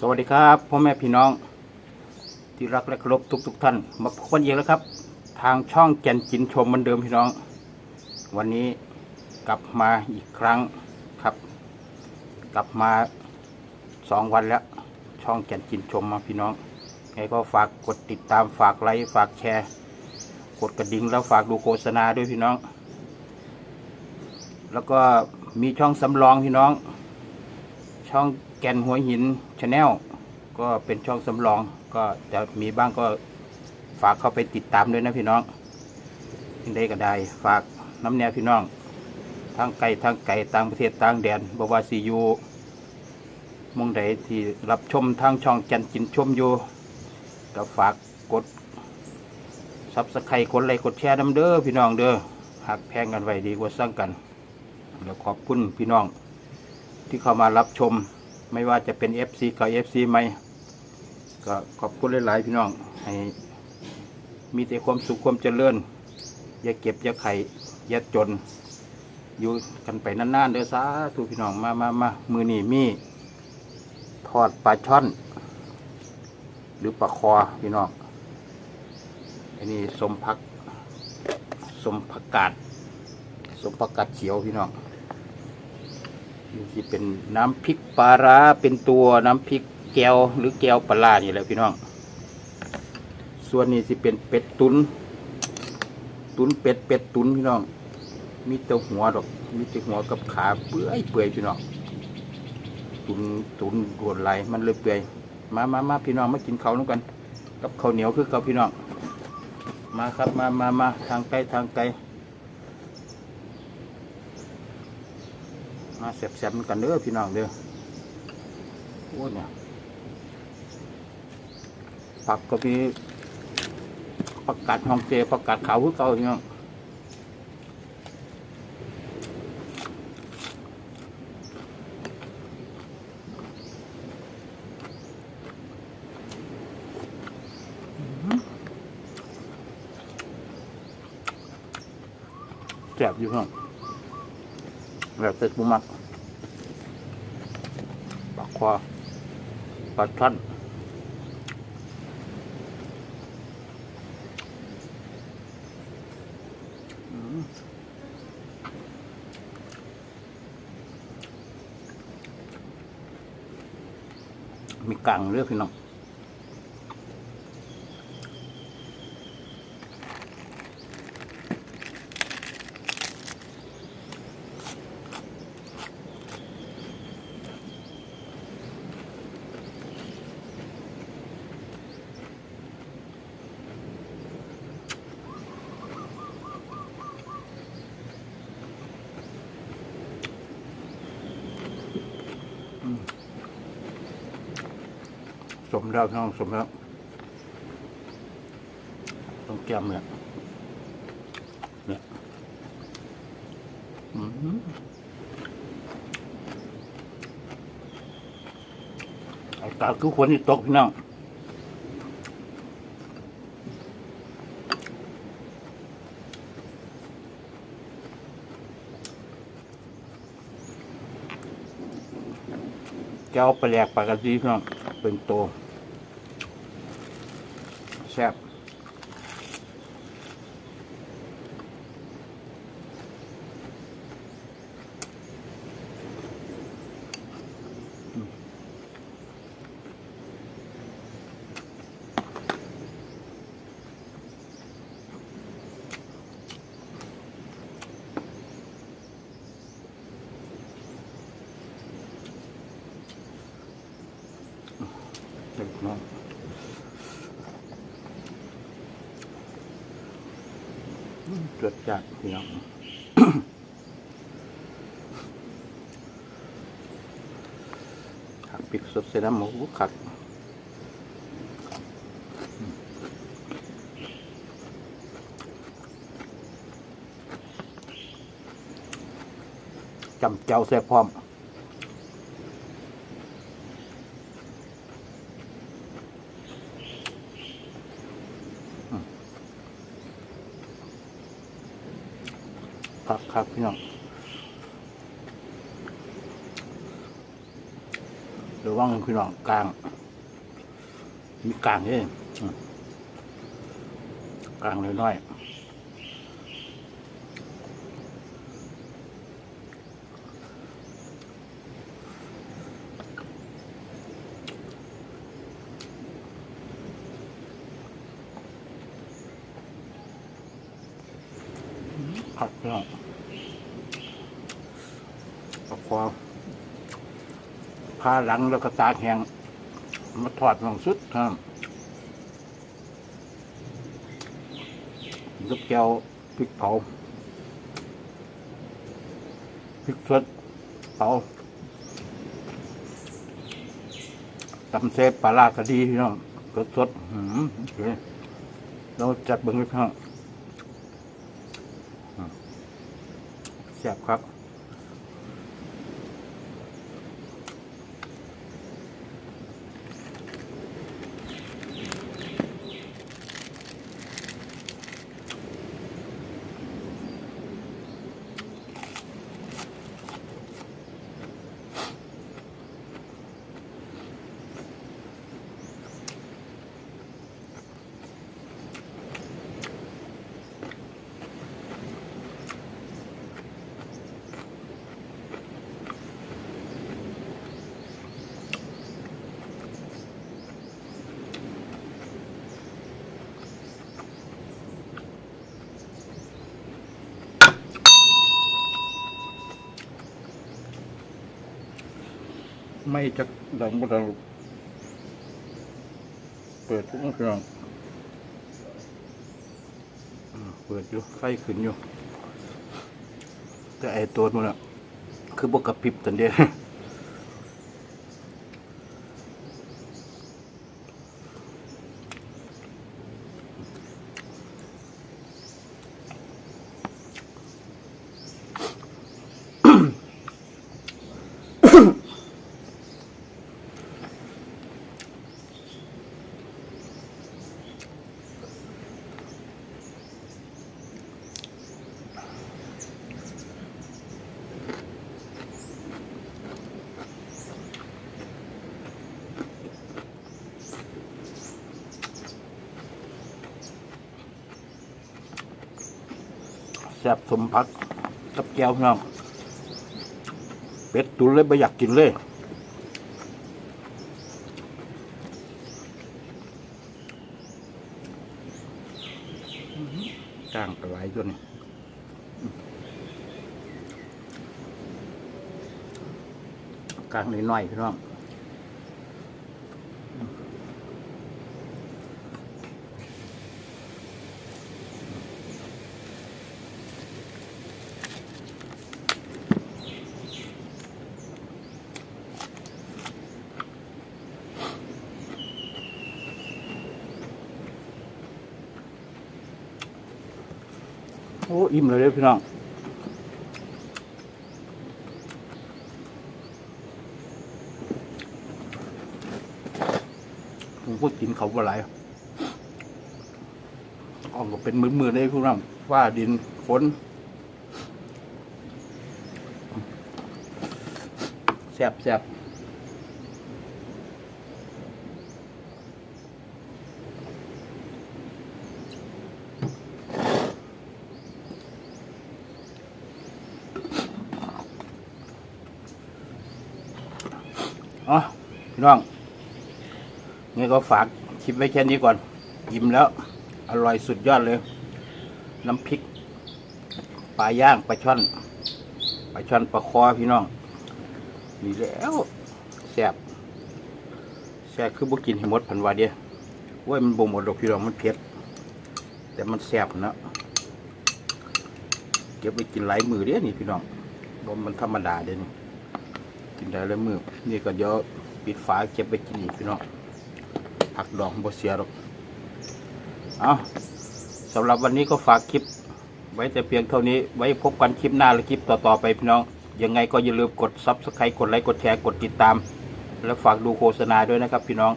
สวัสดีครับพ่อแม่พี่น้อง ที่รักและเคารพทุกทุกๆท่าน มาพบกันอีกแล้วครับ ทางช่องแก่นจินชมเหมือนเดิมพี่น้อง วันนี้กลับมาอีกครั้งครับ กลับมาสองวันแล้ว ช่องแก่นจินชมมาพี่น้องไงก็ฝากกดติดตามฝากไลค์ฝากแชร์ กดกระดิ่งแล้วฝากดูโฆษณาด้วยพี่น้อง แล้วก็มีช่องสำรองพี่น้อง ช่อง แกนหัวหินชาแนลก็เป็นช่องสำรอง ก็จะมีบ้างก็ฝากเข้าไปติดตามด้วยนะพี่น้องที่ได้ก็ได้ฝากน้ำแนวพี่น้องทางไกลทางไกลต่างประเทศต่างแดนบวาซียูมงใดที่รับชมทางช่องแก่นจินชมอยู่ก็ฝากกดซับสไครต์กดไลค์กดแชร์น้ำเด้อพี่น้องเด้อหักแพงกันไว้ดีกว่าสร้างกันแล้วขอบคุณพี่น้องที่เข้ามารับชม ไม่ว่าจะเป็น FC กับ FC ไหมก็ขอบคุณหลาย ๆ พี่น้องให้มีแต่ความสุขความเจริญ อย่าเก็บ อย่าไข่อย่าจน อยู่กันไปนาน ๆ เด้อสาธุพี่น้องมามามามือนี่มีทอดปลาช่อน หรือปลาคอพี่น้องอันนี้สมพัก สมผักกาด สมผักกาดเขียวพี่น้อง ที่เป็นน้ำพริกปลาร้าเป็นตัวน้ำพริกแก้วหรือแก้วปลาร้านี่แหละพี่น้อง ส่วนนี้สิเป็นเป็ดตุนตุนเป็ดเป็ดตุนพี่น้อง มีแต่หัวดอก มีแต่หัวกับขาเปื่อยเปื่อยพี่น้อง ตุนตุนโดนไหลมันเลยเปื่อยมามามาพี่น้องมากินเขาวน้ำกัน กับข้าวเหนียวคือกับพี่น้อง มาครับมามามาทางไกลทางไกล มาแสบๆกันเด้อพี่น้องเด้อโอ้เนี่ยผักก็มีผักกาดหองเจผักกาดขาวคือเก่าพี่น้องแสบอยู่ห้อง แบบเต็ดบุมักปลาควาปลาช่อนมีกังเลือกพี่น้อง สมแล้วพี่น้องสมแล้วต้องแก้มเนี่ยเนี่ยอืมอากาศคือควรที่ตกพี่น้องแก้วไปแหลกปากกาดีพี่น้อง เป็นโตวแซ่บ อืมเกิดจากพี่น้องขักปิกสดเสร็จแล้วหมูขักจำเจ้าแซ่บพร้อม คักครับพี่น้องระวังพี่น้องกลาง มีกลางนี่อืมกลางน้อยๆ พี่น้องเอาพอพาหลังแล้วก็ตากแห้งมาถอดลงสุดครับลูกแก้วพริกเผาพริกสดเผาตำเซฟปลาลากระดีพี่น้องสดสดๆหืมเฮ้ยเราจัดเบิ้งเลยพี่น้องอืม แซ่บครับ ไม่จะดังบ่ดังเปิดทุกเครื่องเปิดอยู่ไฟขึ้นอยู่แต่ไอตัวนู้นอะคือบกกระพริบตันเดีย ซ่บสมพักกับแก้วน้องเป็ดตุนเลยไม่อยากกินเลยกลางกระไรตัวนี้กลางน้อยๆพี่น้อง โอ้ อิ่มเลยเด้อพี่น้องผมพูดกินเขาบ่หลายออกก็เป็นมือๆเลยพี่น้องว่าดินฝนแซ่บแซ่บ อ๋อพี่น้องนี่ก็ฝากคลิปไว้แค่นี้ก่อนยิ้มแล้ว อร่อยสุดยอดเลย น้ำพริกปลาย่างปลาช่อนปลาช่อนปลาคอพี่น้องนี่แล้วแซ่บแซ่บคือบุกินให้หมดพันวาเดียว้ยมันบ่หมดดอกพี่น้องมันเผ็ดแต่มันแซ่บนะเก็บไปกินหลายมือเด้นี่พี่น้องบ่มันธรรมดาเด้นี่ กินได้หลายมือนี่ก็เดี๋ยวปิดฝาเก็บไปกินอีกพี่น้องผักดองบ่เสียหรอกเอาสำหรับวันนี้ก็ฝากคลิป ไว้แต่เพียงเท่านี้ไว้พบกันคลิปหน้าและคลิปต่อๆไปพี่น้อง ยังไงก็อย่าลืมกดซับสไครต์กดไลค์กดแชร์กดติดตาม และฝากดูโฆษณาด้วยนะครับ พี่น้อง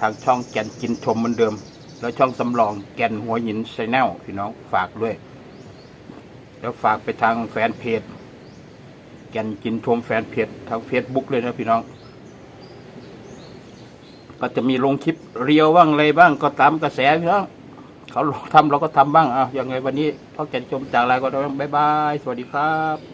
ทางช่องแก่นกินชมเหมือนเดิม แล้วช่องสำรองแก่นหัวหินชแนลพี่น้องฝากด้วย แล้วฝากไปทางแฟนเพจ แก่นกินชมแฟนเพจทางเฟซบุ๊กเลยนะพี่น้อง ก็จะมีลงคลิปเรียวบ้างอะไรบ้างก็ตามกระแสพี่น้องเขาทำเราก็ทำบ้างอะยังไงวันนี้พ่อแก่นชมจากอะไรก็ต้องบ๊ายบาย สวัสดีครับ